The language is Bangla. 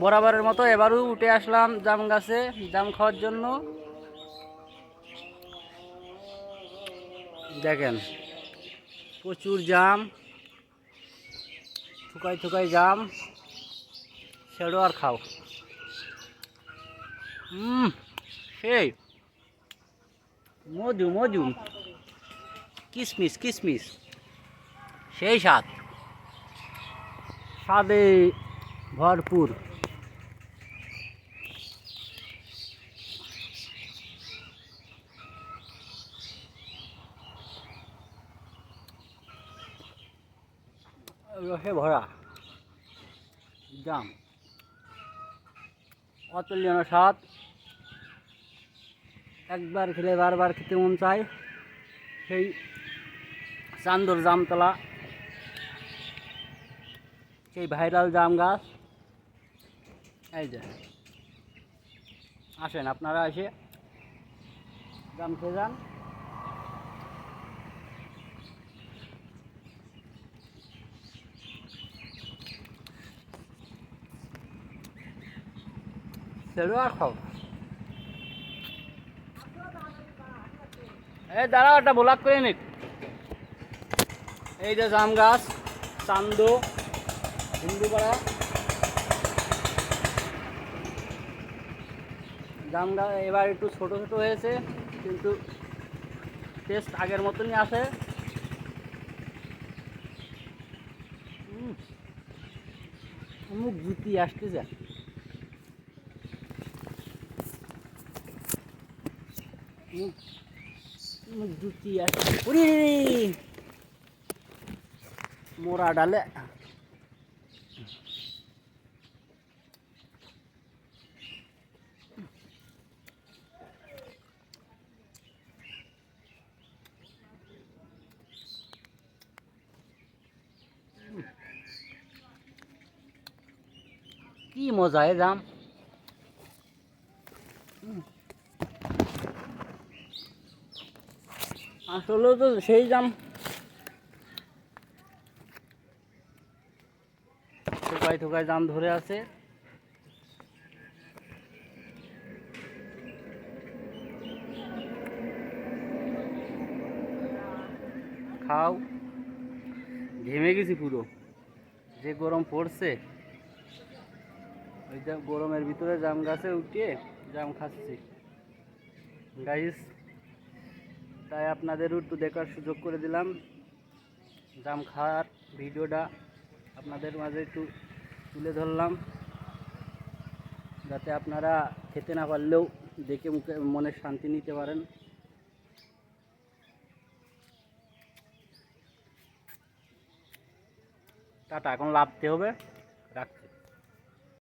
বরাবরের মতো এবারও উঠে আসলাম জাম গাছে, জাম খাওয়ার জন্য। দেখেন, প্রচুর জাম থুকাই থুকাই জাম। ছেড়ো আর খাও। হুম সেই। মধু মধু। কিসমিস কিসমিস। সেই স্বাদ। স্বাদে ভরপুর। রসে ভরা। জাম। অতুল্য স্বাদ একবার খেলে বারবার খেতে মন চায়। সেই চান্দর জামতলা। সেই ভাইরাল জাম গাছ। এই যে। আসেন, আপনারা এসে জাম খেয়ে যান। খাও। এই দাঁড়াও, একটা ব্লক করে নিক। এই যে জাম গাছ, চান্দো হিন্দুপাড়া জাম গাছ এবার একটু ছোট ছোট হয়েছে, কিন্তু টেস্ট আগের মতনই আছে মুখ জুতি আসতেছে। মুখ জুতি আসছে উরি মোরা ডালে। কি মজা জাম। আসলে তো সেই জাম। ঠোকায় ঠোকায় জাম ধরে আছে। খাও। ঘেমে গেছি পুরো। যে গরম পড়ছে, ওই গরমের ভিতরে জাম গাছে উঠিয়ে জাম খাচ্ছি। গাইস তাই আপনাদেরও একটু দেখার সুযোগ করে দিলাম। জাম খাওয়ার ভিডিওটা আপনাদের মাঝে একটু তুলে ধরলাম। যাতে আপনারা খেতে না পারলেও দেখে মুখে মনের শান্তি নিতে পারেন। টাটা, এখন লাভতে হবে।